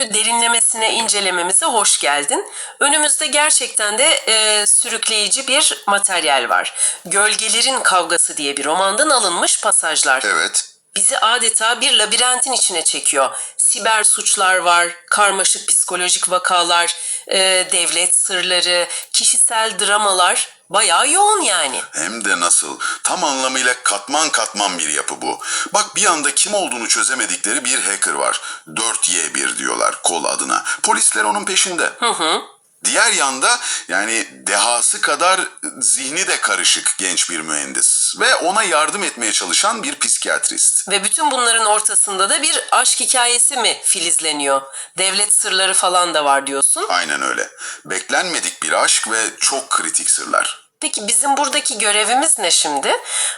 derinlemesine incelememize hoş geldin. Önümüzde gerçekten de e, sürükleyici bir materyal var. Gölgelerin Kavgası diye bir romandan alınmış pasajlar. Evet. Bizi adeta bir labirentin içine çekiyor. Siber suçlar var, karmaşık psikolojik vakalar, e, devlet sırları, kişisel dramalar. Bayağı yoğun yani. Hem de nasıl. Tam anlamıyla katman katman bir yapı bu. Bak bir anda kim olduğunu çözemedikleri bir hacker var. 4Y1 diyorlar kol adına. Polisler onun peşinde. Hı hı. Diğer yanda yani dehası kadar zihni de karışık genç bir mühendis. Ve ona yardım etmeye çalışan bir psikiyatrist. Ve bütün bunların ortasında da bir aşk hikayesi mi filizleniyor? Devlet sırları falan da var diyorsun. Aynen öyle. Beklenmedik bir aşk ve çok kritik sırlar. Peki bizim buradaki görevimiz ne şimdi?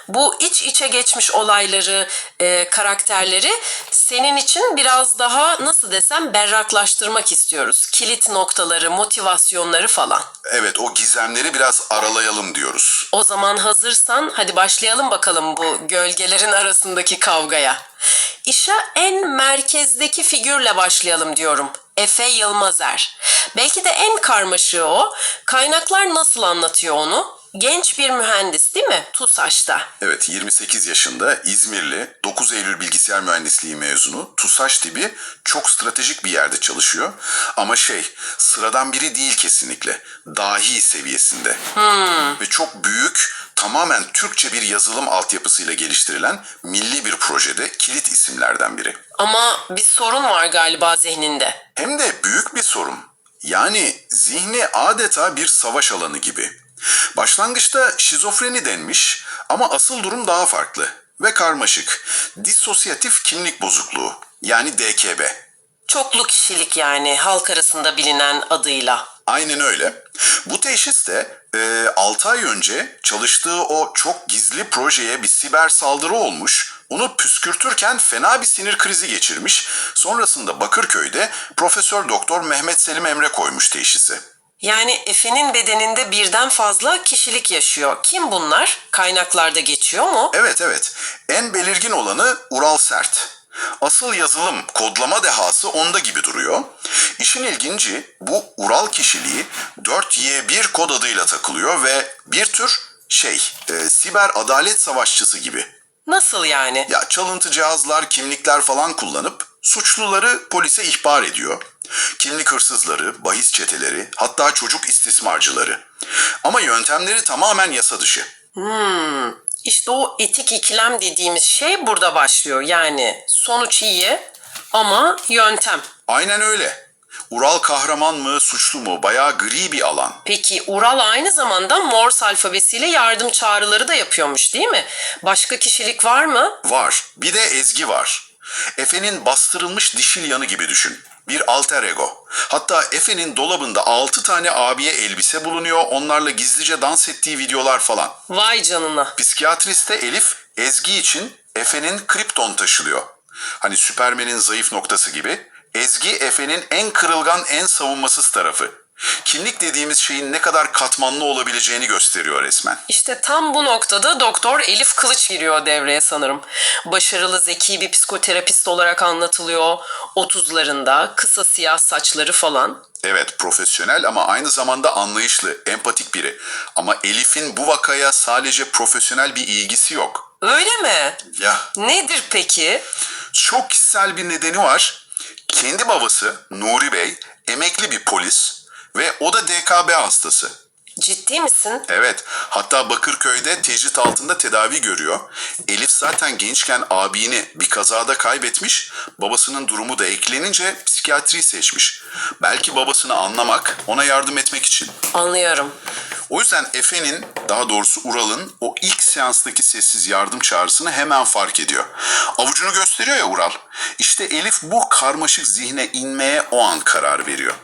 Bu iç içe geçmiş olayları, e, karakterleri senin için biraz daha nasıl desem berraklaştırmak istiyoruz. Kilit noktaları, motivasyonları falan. Evet o gizemleri biraz aralayalım diyoruz. O zaman hazırsan hadi başlayalım bakalım bu gölgelerin arasındaki kavgaya. İşe en merkezdeki figürle başlayalım diyorum. Efe Yılmazer. Belki de en karmaşığı o. Kaynaklar nasıl anlatıyor onu? Genç bir mühendis değil mi? TUSAŞ'ta. Evet 28 yaşında İzmirli 9 Eylül Bilgisayar Mühendisliği mezunu TUSAŞ tipi çok stratejik bir yerde çalışıyor. Ama şey sıradan biri değil kesinlikle dahi seviyesinde. Ve çok büyük tamamen Türkçe bir yazılım altyapısıyla geliştirilen milli bir projede kilit isimlerden biri. Ama bir sorun var galiba zihninde. Hem de büyük bir sorun. Yani zihni adeta bir savaş alanı gibi. Başlangıçta şizofreni denmiş ama asıl durum daha farklı ve karmaşık. Disosyatif kimlik bozukluğu yani DKB. Çoklu kişilik yani halk arasında bilinen adıyla. Aynen öyle. Bu teşhis de e, 6 ay önce çalıştığı o çok gizli projeye bir siber saldırı olmuş. Onu püskürtürken fena bir sinir krizi geçirmiş. Sonrasında Bakırköy'de Profesör Doktor Mehmet Selim Emre koymuş teşhisi. Yani Efe'nin bedeninde birden fazla kişilik yaşıyor. Kim bunlar? Kaynaklarda geçiyor mu? Evet evet. En belirgin olanı Ural Sert. Asıl yazılım, kodlama dehası onda gibi duruyor. İşin ilginci bu Ural kişiliği 4Y1 kod adıyla takılıyor ve bir tür şey, e, siber adalet savaşçısı gibi. Nasıl yani? Ya çalıntı cihazlar, kimlikler falan kullanıp suçluları polise ihbar ediyor. Kimlik hırsızları, bahis çeteleri, hatta çocuk istismarcıları. Ama yöntemleri tamamen yasa dışı. İşte o etik ikilem dediğimiz şey burada başlıyor. Yani sonuç iyi ama yöntem. Aynen öyle. Ural kahraman mı, suçlu mu? Bayağı gri bir alan. Peki Ural aynı zamanda Morse alfabesiyle yardım çağrıları da yapıyormuş değil mi? Başka kişilik var mı? Var. Bir de Ezgi var. Efe'nin bastırılmış dişil yanı gibi düşün. Bir alter ego. Hatta Efe'nin dolabında 6 tane abiye elbise bulunuyor. Onlarla gizlice dans ettiği videolar falan. Vay canına. Psikiyatriste Elif, Ezgi için Efe'nin kripton taşılıyor. Hani Süpermen'in zayıf noktası gibi. Ezgi Efe'nin en kırılgan, en savunmasız tarafı. Kimlik dediğimiz şeyin ne kadar katmanlı olabileceğini gösteriyor resmen. İşte tam bu noktada Doktor Elif Kılıç giriyor devreye sanırım. Başarılı zeki bir psikoterapist olarak anlatılıyor. 30'larında kısa siyah saçları falan. Evet profesyonel ama aynı zamanda anlayışlı, empatik biri. Ama Elif'in bu vakaya sadece profesyonel bir ilgisi yok. Öyle mi? Ya Nedir peki? çok kişisel bir nedeni var. Kendi babası Nuri Bey emekli bir polis ve o da DKB hastası. Ciddi misin? Evet, hatta Bakırköy'de tecrit altında tedavi görüyor. Elif zaten gençken abini bir kazada kaybetmiş, babasının durumu da eklenince psikiyatriyi seçmiş. Belki babasını anlamak, ona yardım etmek için. Anlıyorum. O yüzden Efe'nin, daha doğrusu Ural'ın o ilk seanstaki sessiz yardım çağrısını hemen fark ediyor. Avucunu gösteriyor ya Ural. İşte Elif bu karmaşık zihne inmeye o an karar veriyor.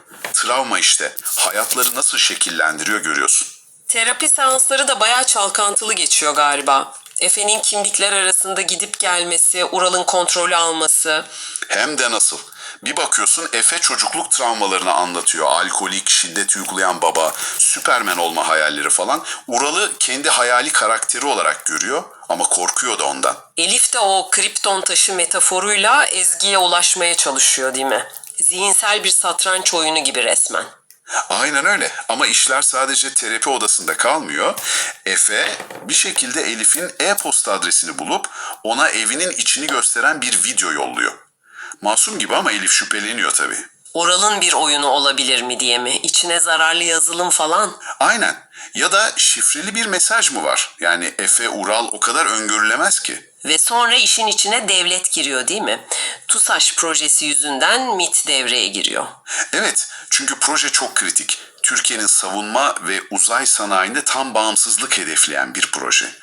Travma işte. Hayatları nasıl şekillendiriyor görüyorsun. Terapi seansları da bayağı çalkantılı geçiyor galiba. Efe'nin kimlikler arasında gidip gelmesi, Ural'ın kontrolü alması. Hem de nasıl. Bir bakıyorsun Efe çocukluk travmalarını anlatıyor. Alkolik, şiddet uygulayan baba, süpermen olma hayalleri falan. Ural'ı kendi hayali karakteri olarak görüyor ama korkuyor da ondan. Elif de o kripton taşı metaforuyla Ezgi'ye ulaşmaya çalışıyor değil mi? Zihinsel bir satranç oyunu gibi resmen. Aynen öyle ama işler sadece terapi odasında kalmıyor. Efe bir şekilde Elif'in e-posta adresini bulup ona evinin içini gösteren bir video yolluyor. Masum gibi ama Elif şüpheleniyor tabii. Oral'ın bir oyunu olabilir mi diye mi? İçine zararlı yazılım falan. Aynen. Ya da şifreli bir mesaj mı var? Yani Efe Ural o kadar öngörülemez ki. Ve sonra işin içine devlet giriyor değil mi? TUSAŞ projesi yüzünden MIT devreye giriyor. Evet, çünkü proje çok kritik. Türkiye'nin savunma ve uzay sanayinde tam bağımsızlık hedefleyen bir proje.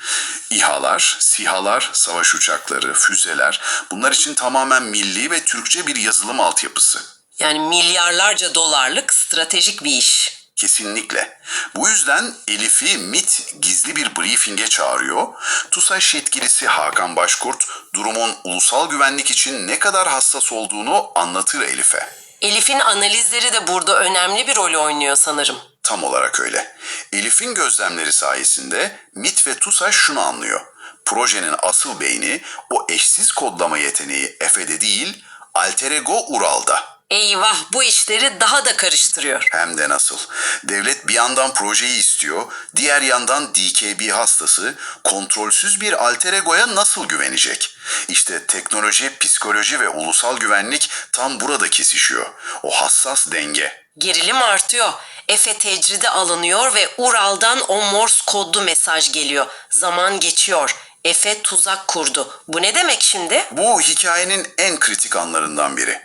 İHA'lar, SİHA'lar, savaş uçakları, füzeler bunlar için tamamen milli ve Türkçe bir yazılım altyapısı. Yani milyarlarca dolarlık stratejik bir iş. Kesinlikle. Bu yüzden Elif'i MIT gizli bir briefinge çağırıyor. TUSAŞ yetkilisi Hakan Başkurt durumun ulusal güvenlik için ne kadar hassas olduğunu anlatır Elif'e. Elif'in analizleri de burada önemli bir rol oynuyor sanırım. Tam olarak öyle. Elif'in gözlemleri sayesinde MIT ve TUSAŞ şunu anlıyor. Projenin asıl beyni o eşsiz kodlama yeteneği Efe'de değil, alter ego Ural'da. Eyvah bu işleri daha da karıştırıyor. Hem de nasıl. Devlet bir yandan projeyi istiyor, diğer yandan DKB hastası kontrolsüz bir alter egoya nasıl güvenecek? İşte teknoloji, psikoloji ve ulusal güvenlik tam burada kesişiyor. O hassas denge. Gerilim artıyor. Efe tecride alınıyor ve Ural'dan o Morse kodlu mesaj geliyor. Zaman geçiyor. Efe tuzak kurdu. Bu ne demek şimdi? Bu hikayenin en kritik anlarından biri.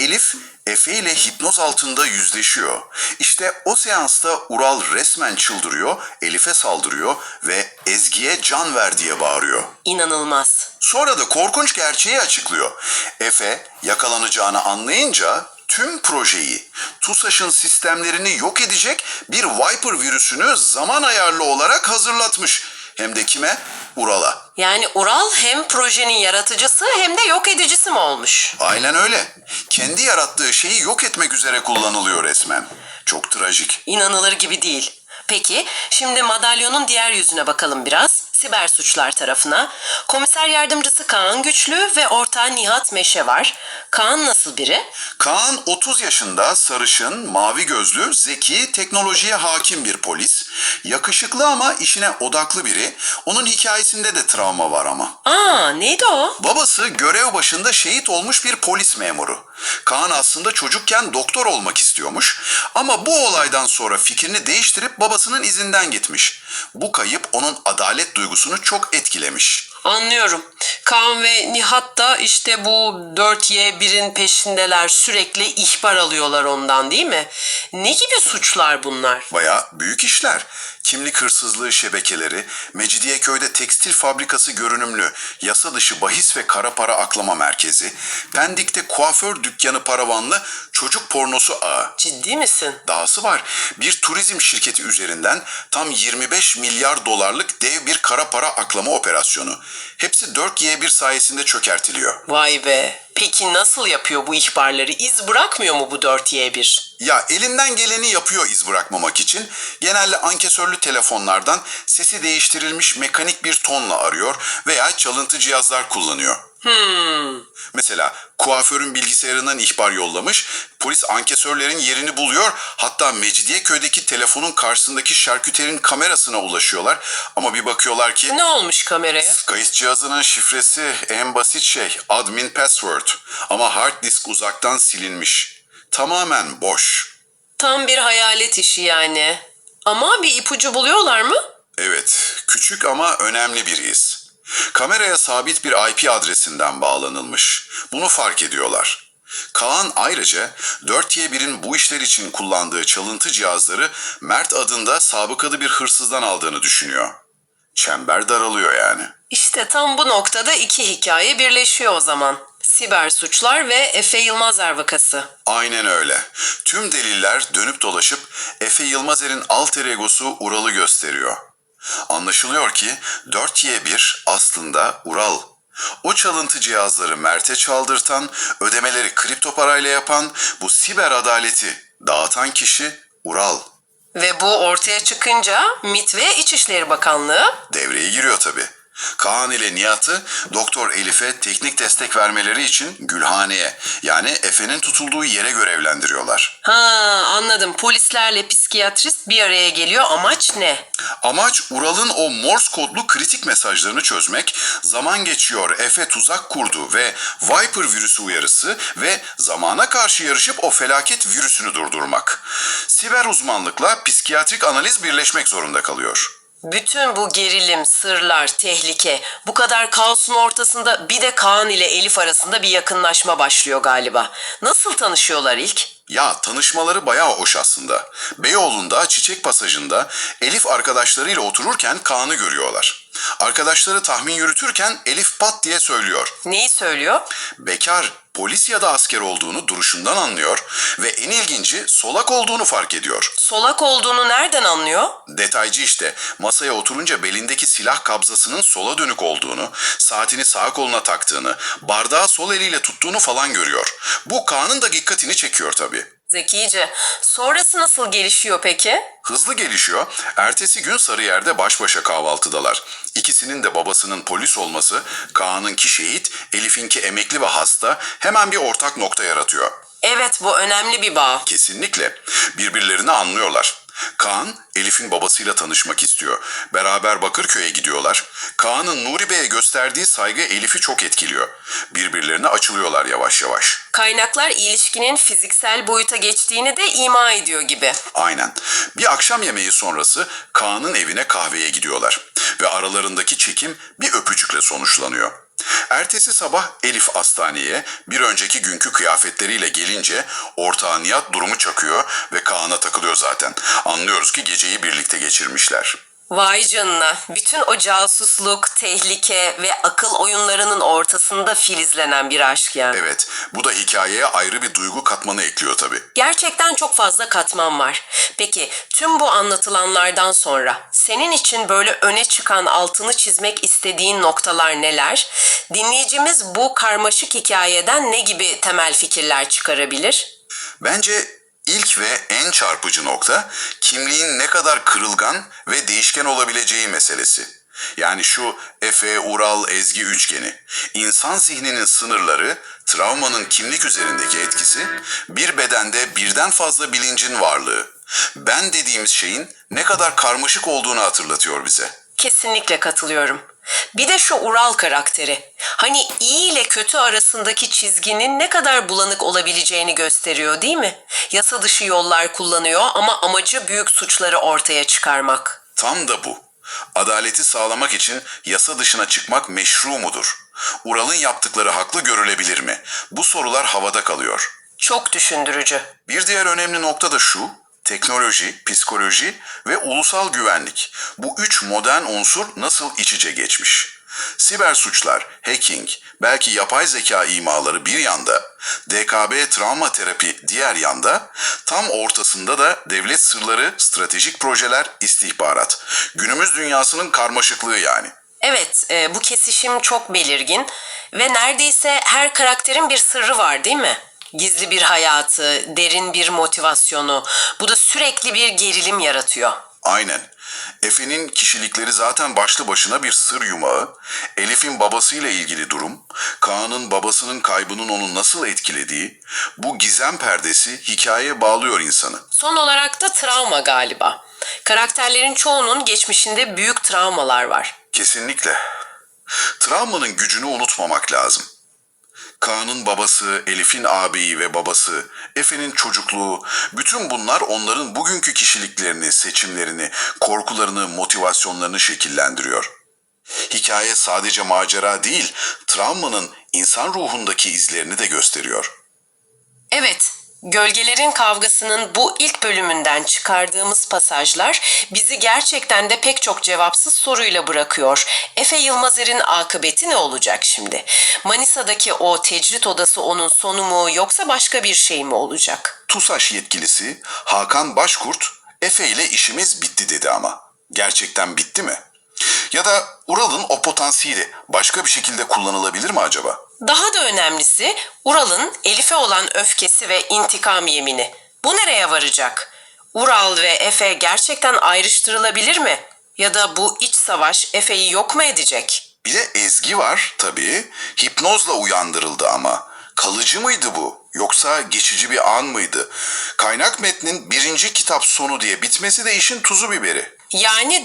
Elif, Efe ile hipnoz altında yüzleşiyor. İşte o seansta Ural resmen çıldırıyor, Elif'e saldırıyor ve Ezgi'ye can ver diye bağırıyor. İnanılmaz. Sonra da korkunç gerçeği açıklıyor. Efe yakalanacağını anlayınca tüm projeyi, TUSAŞ'ın sistemlerini yok edecek bir Viper virüsünü zaman ayarlı olarak hazırlatmış. Hem de kime? Ural'a. Yani Ural hem projenin yaratıcısı hem de yok edicisi mi olmuş? Aynen öyle. Kendi yarattığı şeyi yok etmek üzere kullanılıyor resmen. Çok trajik. İnanılır gibi değil. Peki, şimdi madalyonun diğer yüzüne bakalım biraz. Siber suçlar tarafına. Komiser yardımcısı Kaan Güçlü ve ortağı Nihat Meşe var. Kaan nasıl biri? Kaan 30 yaşında, sarışın, mavi gözlü, zeki, teknolojiye hakim bir polis. Yakışıklı ama işine odaklı biri. Onun hikayesinde de travma var ama. Aa, neydi o? Babası görev başında şehit olmuş bir polis memuru. Kaan aslında çocukken doktor olmak istiyormuş ama bu olaydan sonra fikrini değiştirip babasının izinden gitmiş. Bu kayıp onun adalet duygusunu çok etkilemiş. Anlıyorum. Kaan ve Nihat da işte bu 4Y1'in peşindeler. Sürekli ihbar alıyorlar ondan değil mi? Ne gibi suçlar bunlar? Baya büyük işler. Kimlik hırsızlığı şebekeleri, Mecidiyeköy'de tekstil fabrikası görünümlü, yasa dışı bahis ve kara para aklama merkezi, Pendik'te kuaför dükkanı paravanlı çocuk pornosu ağı. Ciddi misin? Dahası var. Bir turizm şirketi üzerinden tam 25 milyar dolarlık dev bir kara para aklama operasyonu. Hepsi 4Y1 sayesinde çökertiliyor. Vay be. Peki nasıl yapıyor bu ihbarları? İz bırakmıyor mu bu 4Y1? Ya elinden geleni yapıyor iz bırakmamak için. Genelde ankesörlü telefonlardan sesi değiştirilmiş mekanik bir tonla arıyor veya çalıntı cihazlar kullanıyor. Mesela kuaförün bilgisayarından ihbar yollamış, polis ankesörlerin yerini buluyor, hatta Mecidiyeköy'deki telefonun karşısındaki şarküterin kamerasına ulaşıyorlar ama bir bakıyorlar ki Ne olmuş kameraya? Kayıt cihazının şifresi en basit şey admin password ama hard disk uzaktan silinmiş. Tamamen boş. Tam bir hayalet işi yani. Ama bir ipucu buluyorlar mı? Evet, küçük ama önemli bir iz. Kameraya sabit bir IP adresinden bağlanılmış. Bunu fark ediyorlar. Kaan ayrıca 4Y1'in bu işler için kullandığı çalıntı cihazları Mert adında sabıkalı bir hırsızdan aldığını düşünüyor. Çember daralıyor yani. İşte tam bu noktada iki hikaye birleşiyor o zaman. Siber suçlar ve Efe Yılmazer vakası. Aynen öyle. Tüm deliller dönüp dolaşıp Efe Yılmazer'in alter egosu Ural'ı gösteriyor. Anlaşılıyor ki 4Y1 aslında Ural. O çalıntı cihazları Mert'e çaldırtan, ödemeleri kripto parayla yapan, bu siber adaleti dağıtan kişi Ural. Ve bu ortaya çıkınca MİT ve İçişleri Bakanlığı Devreye giriyor tabii. Kaan ile Nihat'ı Doktor Elif'e teknik destek vermeleri için Gülhane'ye yani Efe'nin tutulduğu yere görevlendiriyorlar. Ha anladım. Polislerle psikiyatrist bir araya geliyor. Amaç ne? Amaç Ural'ın o Morse kodlu kritik mesajlarını çözmek, zaman geçiyor Efe tuzak kurdu ve Viper virüsü uyarısı ve zamana karşı yarışıp o felaket virüsünü durdurmak. Siber uzmanlıkla psikiyatrik analiz birleşmek zorunda kalıyor. Bütün bu gerilim, sırlar, tehlike, bu kadar kaosun ortasında bir de Kaan ile Elif arasında bir yakınlaşma başlıyor galiba. Nasıl tanışıyorlar ilk? Ya tanışmaları bayağı hoş aslında. Beyoğlu'nda Çiçek Pasajı'nda Elif arkadaşlarıyla otururken Kaan'ı görüyorlar. Arkadaşları tahmin yürütürken Elif pat diye söylüyor. Neyi söylüyor? Bekar, polis ya da asker olduğunu duruşundan anlıyor ve en ilginci solak olduğunu fark ediyor. Solak olduğunu nereden anlıyor? Detaycı işte masaya oturunca belindeki silah kabzasının sola dönük olduğunu, saatini sağ koluna taktığını, bardağı sol eliyle tuttuğunu falan görüyor. Bu Kaan'ın da dikkatini çekiyor tabii. Zekice. Sonrası nasıl gelişiyor peki? Hızlı gelişiyor. Ertesi gün Sarıyer'de baş başa kahvaltıdalar. İkisinin de babasının polis olması, Kaan'ınki şehit, Elif'inki emekli ve hasta hemen bir ortak nokta yaratıyor. Evet bu önemli bir bağ. Kesinlikle. Birbirlerini anlıyorlar. Kaan, Elif'in babasıyla tanışmak istiyor. Beraber Bakırköy'e gidiyorlar. Kaan'ın Nuri Bey'e gösterdiği saygı Elif'i çok etkiliyor. Birbirlerine açılıyorlar yavaş yavaş. Kaynaklar ilişkinin fiziksel boyuta geçtiğini de ima ediyor gibi. Aynen. Bir akşam yemeği sonrası Kaan'ın evine kahveye gidiyorlar. Ve aralarındaki çekim bir öpücükle sonuçlanıyor. Ertesi sabah Elif hastaneye bir önceki günkü kıyafetleriyle gelince ortağı Nihat durumu çakıyor ve Kaan'a takılıyor zaten. Anlıyoruz ki geceyi birlikte geçirmişler. Vay canına. Bütün o casusluk, tehlike ve akıl oyunlarının ortasında filizlenen bir aşk yani. Evet, bu da hikayeye ayrı bir duygu katmanı ekliyor tabii. Gerçekten çok fazla katman var. Peki tüm bu anlatılanlardan sonra senin için böyle öne çıkan altını çizmek istediğin noktalar neler? Dinleyicimiz bu karmaşık hikayeden ne gibi temel fikirler çıkarabilir? Bence ilk ve en çarpıcı nokta kimliğin ne kadar kırılgan ve değişken olabileceği meselesi. Yani şu Efe, Ural, Ezgi üçgeni. İnsan zihninin sınırları, travmanın kimlik üzerindeki etkisi, bir bedende birden fazla bilincin varlığı. Ben dediğimiz şeyin ne kadar karmaşık olduğunu hatırlatıyor bize. Kesinlikle katılıyorum. Bir de şu Ural karakteri. Hani iyi ile kötü arasındaki çizginin ne kadar bulanık olabileceğini gösteriyor değil mi? Yasa dışı yollar kullanıyor ama amacı büyük suçları ortaya çıkarmak. Tam da bu. Adaleti sağlamak için yasa dışına çıkmak meşru mudur? Ural'ın yaptıkları haklı görülebilir mi? Bu sorular havada kalıyor. Çok düşündürücü. Bir diğer önemli nokta da şu, teknoloji, psikoloji ve ulusal güvenlik. Bu üç modern unsur nasıl iç içe geçmiş? Siber suçlar, hacking, belki yapay zeka imaları bir yanda, DKB travma terapi diğer yanda, tam ortasında da devlet sırları, stratejik projeler, istihbarat. Günümüz dünyasının karmaşıklığı yani. Evet, e, bu kesişim çok belirgin ve neredeyse her karakterin bir sırrı var değil mi? Gizli bir hayatı, derin bir motivasyonu. Bu da sürekli bir gerilim yaratıyor. Aynen. Efe'nin kişilikleri zaten başlı başına bir sır yumağı. Elif'in babasıyla ilgili durum, Kaan'ın babasının kaybının onu nasıl etkilediği, bu gizem perdesi hikayeye bağlıyor insanı. Son olarak da travma galiba. Karakterlerin çoğunun geçmişinde büyük travmalar var. Kesinlikle. Travmanın gücünü unutmamak lazım. Kaan'ın babası, Elif'in ağabeyi ve babası, Efe'nin çocukluğu, bütün bunlar onların bugünkü kişiliklerini, seçimlerini, korkularını, motivasyonlarını şekillendiriyor. Hikaye sadece macera değil, travmanın insan ruhundaki izlerini de gösteriyor. Evet, Gölgelerin Kavgası'nın bu ilk bölümünden çıkardığımız pasajlar bizi gerçekten de pek çok cevapsız soruyla bırakıyor. Efe Yılmazer'in akıbeti ne olacak şimdi? Manisa'daki o tecrit odası onun sonu mu yoksa başka bir şey mi olacak? TUSAŞ yetkilisi Hakan Başkurt, Efe ile işimiz bitti dedi ama. Gerçekten bitti mi? Ya da Ural'ın o potansiyeli başka bir şekilde kullanılabilir mi acaba? Daha da önemlisi Ural'ın Elif'e olan öfkesi ve intikam yemini. Bu nereye varacak? Ural ve Efe gerçekten ayrıştırılabilir mi? Ya da bu iç savaş Efe'yi yok mu edecek? Bir de Ezgi var tabii. Hipnozla uyandırıldı ama. Kalıcı mıydı bu? Yoksa geçici bir an mıydı? Kaynak metnin birinci kitap sonu diye bitmesi de işin tuzu biberi. Yani